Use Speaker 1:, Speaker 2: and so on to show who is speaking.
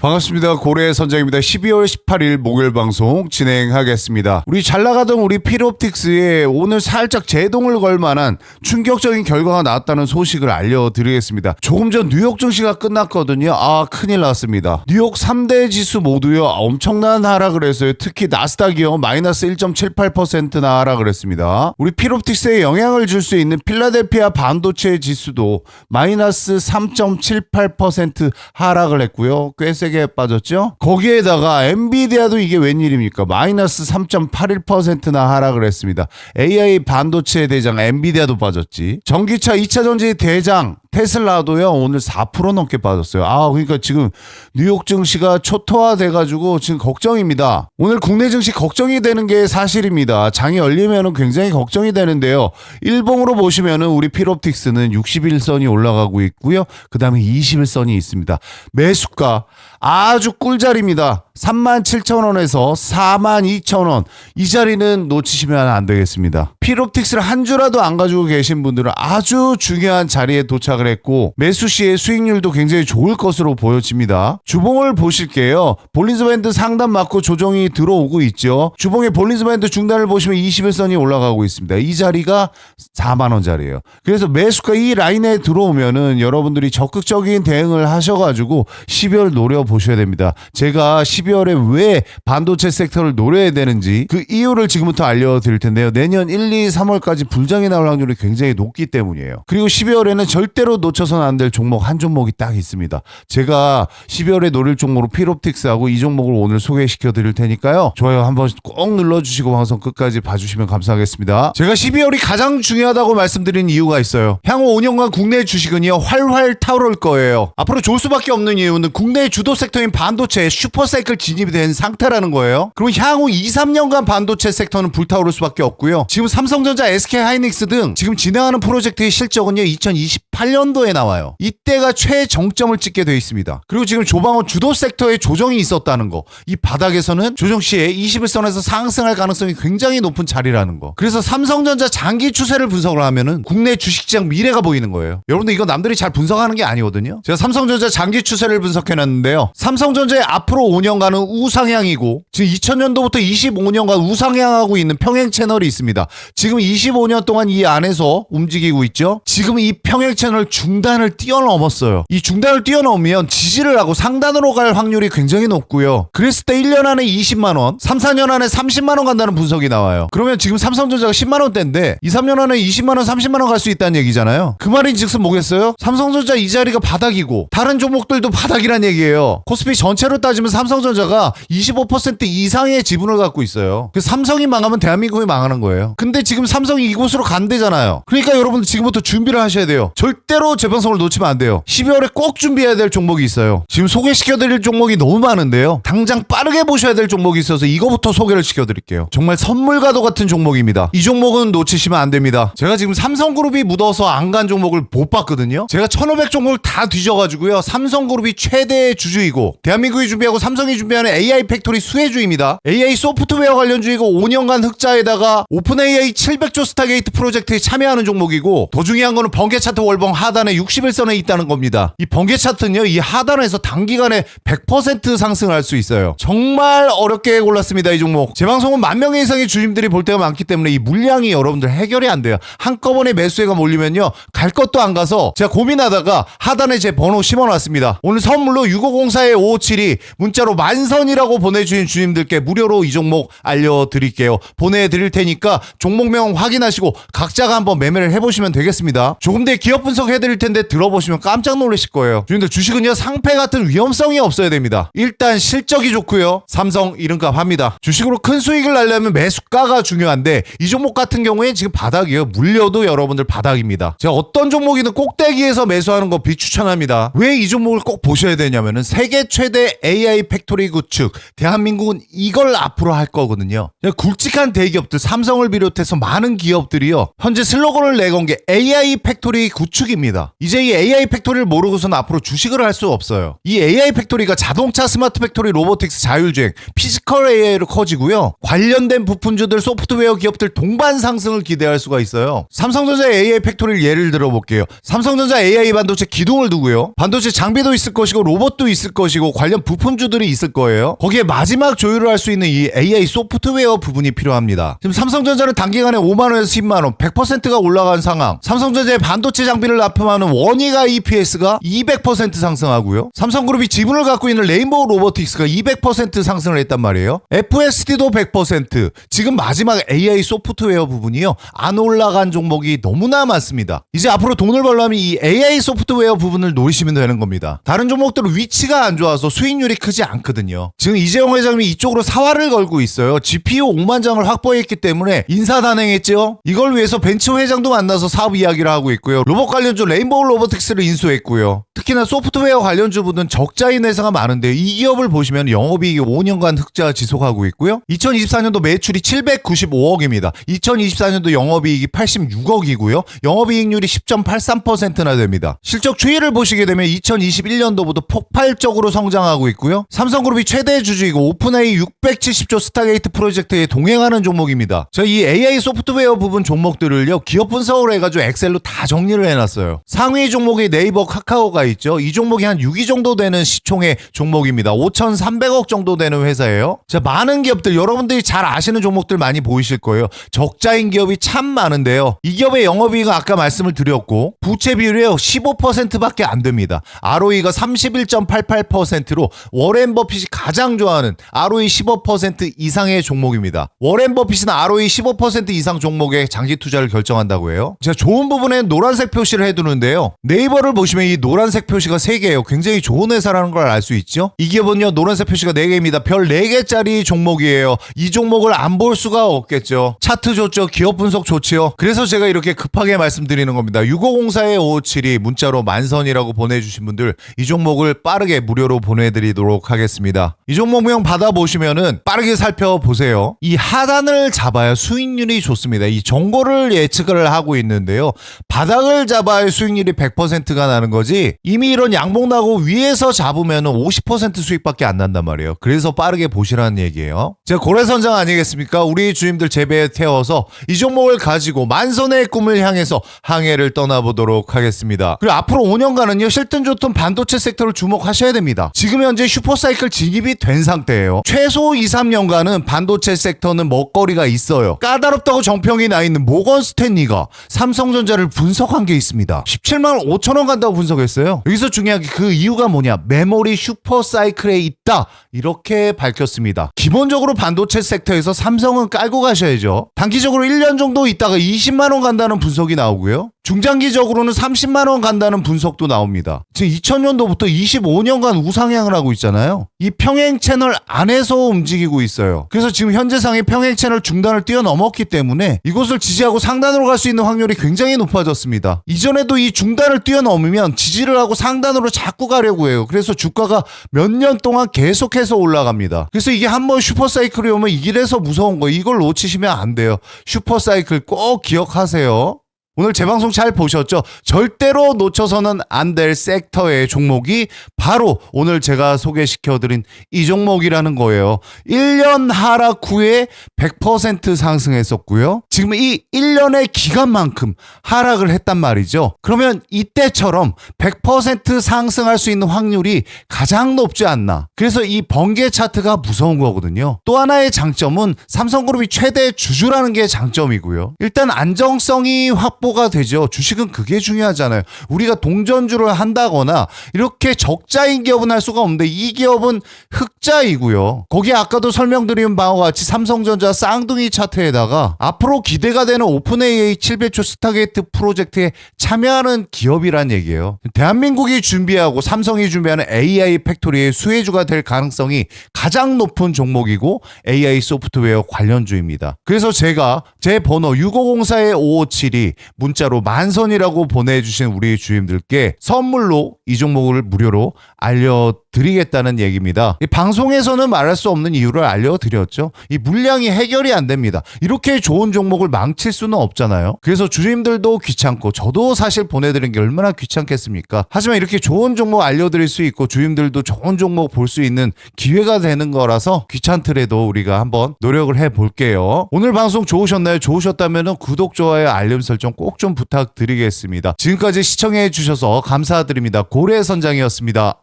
Speaker 1: 반갑습니다. 고래 선장입니다. 12월 18일 목요일 방송 진행하겠습니다. 우리 잘 나가던 우리 피롭틱스에 오늘 살짝 제동을 걸 만한 충격적인 결과가 나왔다는 소식을 알려드리겠습니다. 조금 전 뉴욕 증시가 끝났거든요. 아, 큰일 났습니다. 뉴욕 3대 지수 모두요. 엄청난 하락을 했어요. 특히 나스닥이요. 마이너스 1.78%나 하락을 했습니다. 우리 피롭틱스에 영향을 줄 수 있는 필라델피아 반도체 지수도 마이너스 3.78% 하락을 했고요. 꽤세 게 빠졌죠? 거기에다가 엔비디아도 이게 웬일입니까? 마이너스 3.81%나 하락을 했습니다. AI 반도체 대장 엔비디아도 빠졌지. 전기차 2차 전지 대장 테슬라도요 오늘 4% 넘게 빠졌어요. 아 그러니까 지금 뉴욕 증시가 초토화돼 가지고 지금 걱정입니다. 오늘 국내 증시 걱정이 되는 게 사실입니다. 장이 열리면은 굉장히 걱정이 되는데요. 일봉으로 보시면은 우리 피롭틱스는 61선이 올라가고 있고요. 그 다음에 21선이 있습니다. 매수가 아주 꿀자리입니다. 37,000원에서 42,000원. 이 자리는 놓치시면 안 되겠습니다. 피롭틱스를 한 주라도 안 가지고 계신 분들은 아주 중요한 자리에 도착을 했고 매수 시에 수익률도 굉장히 좋을 것으로 보여집니다. 주봉을 보실게요. 볼린즈 밴드 상단 맞고 조정이 들어오고 있죠. 주봉의 볼린즈 밴드 중단을 보시면 21선이 올라가고 있습니다. 이 자리가 4만 원짜리예요. 그래서 매수가 이 라인에 들어오면은 여러분들이 적극적인 대응을 하셔가지고 12월 노려 보셔야 됩니다. 제가 12 월에 왜 반도체 섹터를 노려야 되는지 그 이유를 지금부터 알려드릴 텐데요. 내년 1, 2, 3월까지 불장이 나올 확률이 굉장히 높기 때문이에요. 그리고 12월에는 절대로 놓쳐서는 안될 종목 한 종목이 딱 있습니다. 제가 12월에 노릴 종목으로 피롭틱스하고 이 종목을 오늘 소개시켜 드릴 테니까요. 좋아요 한번 꼭 눌러주시고 방송 끝까지 봐주시면 감사하겠습니다. 제가 12월이 가장 중요하다고 말씀드린 이유가 있어요. 향후 5년간 국내 주식은요 활활 타오를 거예요. 앞으로 좋을 수밖에 없는 이유는 국내 주도 섹터인 반도체에 슈퍼사이클 진입이 된 상태라는 거예요. 그럼 향후 2, 3년간 반도체 섹터는 불타오를 수밖에 없고요. 지금 삼성전자, SK 하이닉스 등 지금 진행하는 프로젝트의 실적은요 2028년도에 나와요. 이때가 최정점을 찍게 돼 있습니다. 그리고 지금 조방호 주도 섹터에 조정이 있었다는 거. 이 바닥에서는 조정 시에 21선에서 상승할 가능성이 굉장히 높은 자리라는 거. 그래서 삼성전자 장기 추세를 분석을 하면은 국내 주식시장 미래가 보이는 거예요. 여러분들 이거 남들이 잘 분석하는 게 아니거든요. 제가 삼성전자 장기 추세를 분석해 놨는데요. 삼성전자의 앞으로 5년간 은 우상향이고 지금 2000년도부터 25년간 우상향하고 있는 평행 채널이 있습니다. 지금 25년 동안 이 안에서 움직이고 있죠. 지금 이 평행 채널 중단을 뛰어넘었어요. 이 중단을 뛰어넘으면 지지를 하고 상단으로 갈 확률이 굉장히 높고요. 그랬을 때 1년 안에 20만 원, 3, 4년 안에 30만 원 간다는 분석이 나와요. 그러면 지금 삼성전자가 10만 원대인데 2, 3년 안에 20만 원, 30만 원 갈 수 있다는 얘기잖아요. 그 말인 즉슨 뭐겠어요? 삼성전자 이 자리가 바닥이고 다른 종목들도 바닥이란 얘기예요. 코스피 전체로 따지면 삼성전자 가 25% 이상의 지분을 갖고 있어요. 그 삼성이 망하면 대한민국이 망하는 거예요. 근데 지금 삼성이 이곳으로 간대잖아요. 그러니까 여러분들 지금부터 준비를 하셔야 돼요. 절대로 재방송을 놓치면 안 돼요. 12월에 꼭 준비해야 될 종목이 있어요. 지금 소개시켜드릴 종목이 너무 많은데요. 당장 빠르게 보셔야 될 종목이 있어서 이거부터 소개를 시켜드릴게요. 정말 선물과도 같은 종목입니다. 이 종목은 놓치시면 안 됩니다. 제가 지금 삼성그룹이 묻어서 안 간 종목을 못 봤거든요. 제가 1500 종목을 다 뒤져가지고요. 삼성그룹이 최대의 주주이고 대한민국이 준비하고 삼성이 준비하는 AI 팩토리 수혜주입니다. AI 소프트웨어 관련 주이고 5년간 흑자에다가 오픈 AI 700조 스타게이트 프로젝트에 참여하는 종목이고 더 중요한 거는 번개 차트 월봉 하단에 61선에 있다는 겁니다. 이 번개 차트는요. 이 하단에서 단기간에 100% 상승할 수 있어요. 정말 어렵게 골랐습니다. 이 종목. 제 방송은 만 명의 이상의 주님들이 볼 때가 많기 때문에 이 물량이 여러분들 해결이 안 돼요. 한꺼번에 매수해가 몰리면요. 갈 것도 안 가서 제가 고민하다가 하단에 제 번호 심어놨습니다. 오늘 선물로 6504-557이 문자로 만 선이라고 보내주신 주님들께 무료로 이 종목 알려드릴게요. 보내드릴 테니까 종목명 확인하시고 각자가 한번 매매를 해보시면 되겠습니다. 조금 더 기업 분석해드릴 텐데 들어보시면 깜짝 놀라실 거예요. 주님들 주식은요 상패 같은 위험성이 없어야 됩니다. 일단 실적이 좋고요. 삼성 이름값 합니다. 주식으로 큰 수익을 날려면 매수가가 중요한데 이 종목 같은 경우에 지금 바닥이에요. 물려도 여러분들 바닥입니다. 제가 어떤 종목이든 꼭대기에서 매수하는 거 비추천합니다. 왜 이 종목을 꼭 보셔야 되냐면은 세계 최대 AI 팩토리
Speaker 2: 팩토리 구축. 대한민국은 이걸 앞으로 할 거거든요. 굵직한 대기업들, 삼성을 비롯해서 많은 기업들이요. 현재 슬로건을 내건 게 AI 팩토리 구축입니다. 이제 이 AI 팩토리를 모르고서는 앞으로 주식을 할 수 없어요. 이 AI 팩토리가 자동차 스마트 팩토리 로보틱스 자율주행, 피지컬 AI로 커지고요. 관련된 부품주들, 소프트웨어 기업들 동반 상승을 기대할 수가 있어요. 삼성전자 AI 팩토리를 예를 들어볼게요. 삼성전자 AI 반도체 기둥을 두고요. 반도체 장비도 있을 것이고 로봇도 있을 것이고 관련 부품주들이 있을 거예요. 거기에 마지막 조율을 할 수 있는 이 AI 소프트웨어 부분이 필요합니다. 지금 삼성전자는 단기간에 5만 원에서 10만 원, 100%가 올라간 상황. 삼성전자의 반도체 장비를 납품하는 원이가 EPS가 200% 상승하고요. 삼성그룹이 지분을 갖고 있는 레인보우 로보틱스가 200% 상승을 했단 말이에요. FSD도 100%. 지금 마지막 AI 소프트웨어 부분이요. 안 올라간 종목이 너무나 많습니다. 이제 앞으로 돈을 벌려면 이 AI 소프트웨어 부분을 노리시면 되는 겁니다. 다른 종목들은 위치가 안 좋아서 수익률이 크지 않거든요. 지금 이재용 회장님이 이쪽으로 사활을 걸고 있어요. GPU 5만 장을 확보했기 때문에 인사 단행했죠. 이걸 위해서 벤츠 회장도 만나서 사업 이야기를 하고 있고요. 로봇 관련주 레인보우 로보틱스를 인수했고요. 특히나 소프트웨어 관련주분은 적자인 회사가 많은데 이 기업을 보시면 영업이익이 5년간 흑자 지속하고 있고요. 2024년도 매출이 795억입니다. 2024년도 영업이익이 86억이고요. 영업이익률이 10.83%나 됩니다. 실적 추이를 보시게 되면 2021년도부터 폭발적으로 성장하고 있고요. 삼성 그룹이 최대 주주이고 오픈AI 670조 스타게이트 프로젝트에 동행하는 종목입니다. 저 이 AI 소프트웨어 부분 종목들을요 기업 분석을 해가지고 엑셀로 다 정리를 해놨어요. 상위 종목이 네이버, 카카오가 있죠. 이 종목이 한 6위 정도 되는 시총의 종목입니다. 5,300억 정도 되는 회사예요. 자, 많은 기업들 여러분들이 잘 아시는 종목들 많이 보이실 거예요. 적자인 기업이 참 많은데요. 이 기업의 영업이익은 아까 말씀을 드렸고 부채 비율이요 15%밖에 안 됩니다. ROE가 31.88%로 워렌 버핏 이 가장 좋아하는 ROE 15% 이상의 종목입니다. 워렌 버핏은 ROE 15% 이상 종목에 장기 투자를 결정한다고 해요. 제가 좋은 부분에 노란색 표시를 해두는데요. 네이버를 보시면 이 노란색 표시가 3개예요. 굉장히 좋은 회사라는 걸 알 수 있죠. 이 기업은요 노란색 표시가 4개입니다. 별 4개짜리 종목이에요. 이 종목을 안 볼 수가 없겠죠. 차트 좋죠. 기업 분석 좋지요. 그래서 제가 이렇게 급하게 말씀드리는 겁니다. 6504-5572 문자로 만선이라고 보내주신 분들 이 종목을 빠르게 무료로 보내드리도록 하겠습니다. 이 종목 명 받아보시면은 빠르게 살펴보세요. 이 하단을 잡아야 수익률이 좋습니다. 이 정보를 예측을 하고 있는데요. 바닥을 잡아야 수익률이 100%가 나는 거지 이미 이런 양봉 나고 위에서 잡으면은 50% 수익밖에 안 난단 말이에요. 그래서 빠르게 보시라는 얘기예요. 제가 고래선장 아니겠습니까? 우리 주임들 재배에 태워서 이 종목을 가지고 만선의 꿈을 향해서 항해를 떠나보도록 하겠습니다. 그리고 앞으로 5년간은요 실든 좋던 반도체 섹터를 주목하셔야 됩니다. 지금 현재 슈퍼사이클 진입이 된 상태예요. 최소 2, 3년간은 반도체 섹터는 먹거리가 있어요. 까다롭다고 정평이 나 있는 모건 스탠리가 삼성전자를 분석한 게 있습니다. 17만 5천 원 간다고 분석했어요. 여기서 중요한 게 그 이유가 뭐냐? 메모리 슈퍼 사이클에 있다. 이렇게 밝혔습니다. 기본적으로 반도체 섹터에서 삼성은 깔고 가셔야죠. 단기적으로 1년 정도 있다가 20만 원 간다는 분석이 나오고요. 중장기적으로는 30만 원 간다는 분석도 나옵니다. 지금 2000년도부터 25년간 우상향을 하고 있잖아요. 이 평행 채널 안에서 움직이고 있어요. 그래서 지금 현재 상의 평행 채널 중단을 뛰어넘었기 때문에 이곳을 지지하고 상단으로 갈 수 있는 확률이 굉장히 높아졌습니다. 이전에도 이 중단을 뛰어넘으면 지지를 하고 상단으로 자꾸 가려고 해요. 그래서 주가가 몇 년 동안 계속해서 올라갑니다. 그래서 이게 한번 슈퍼사이클이 오면 이 길에서 무서운 거 이걸 놓치시면 안 돼요. 슈퍼사이클 꼭 기억하세요. 오늘 제 방송 잘 보셨죠? 절대로 놓쳐서는 안 될 섹터의 종목이 바로 오늘 제가 소개시켜드린 이 종목이라는 거예요. 1년 하락 후에 100% 상승했었고요. 지금 이 1년의 기간만큼 하락을 했단 말이죠. 그러면 이때처럼 100% 상승할 수 있는 확률이 가장 높지 않나. 그래서 이 번개 차트가 무서운 거거든요. 또 하나의 장점은 삼성그룹이 최대 주주라는 게 장점이고요. 일단 안정성이 확보 확보가 되죠. 주식은 그게 중요하잖아요. 우리가 동전주를 한다거나 이렇게 적자인 기업은 할 수가 없는데 이 기업은 흑자이고요. 거기에 아까도 설명드린 바와 같이 삼성전자 쌍둥이 차트에다가 앞으로 기대가 되는 오픈 AI 700조 스타게이트 프로젝트에 참여하는 기업이란 얘기예요. 대한민국이 준비하고 삼성이 준비하는 AI 팩토리의 수혜주가 될 가능성이 가장 높은 종목이고 AI 소프트웨어 관련주입니다. 그래서 제가 제 번호 6504-5572 문자로 만선이라고 보내주신 우리 주임들께 선물로 이 종목을 무료로 알려 드리겠다는 얘기입니다. 이 방송에서는 말할 수 없는 이유를 알려드렸죠. 이 물량이 해결이 안 됩니다. 이렇게 좋은 종목을 망칠 수는 없잖아요. 그래서 주님들도 귀찮고 저도 사실 보내드린 게 얼마나 귀찮겠습니까? 하지만 이렇게 좋은 종목 알려드릴 수 있고 주님들도 좋은 종목 볼 수 있는 기회가 되는 거라서 귀찮더라도 우리가 한번 노력을 해볼게요. 오늘 방송 좋으셨나요? 좋으셨다면 구독, 좋아요, 알림 설정 꼭 좀 부탁드리겠습니다. 지금까지 시청해 주셔서 감사드립니다. 고래 선장이었습니다.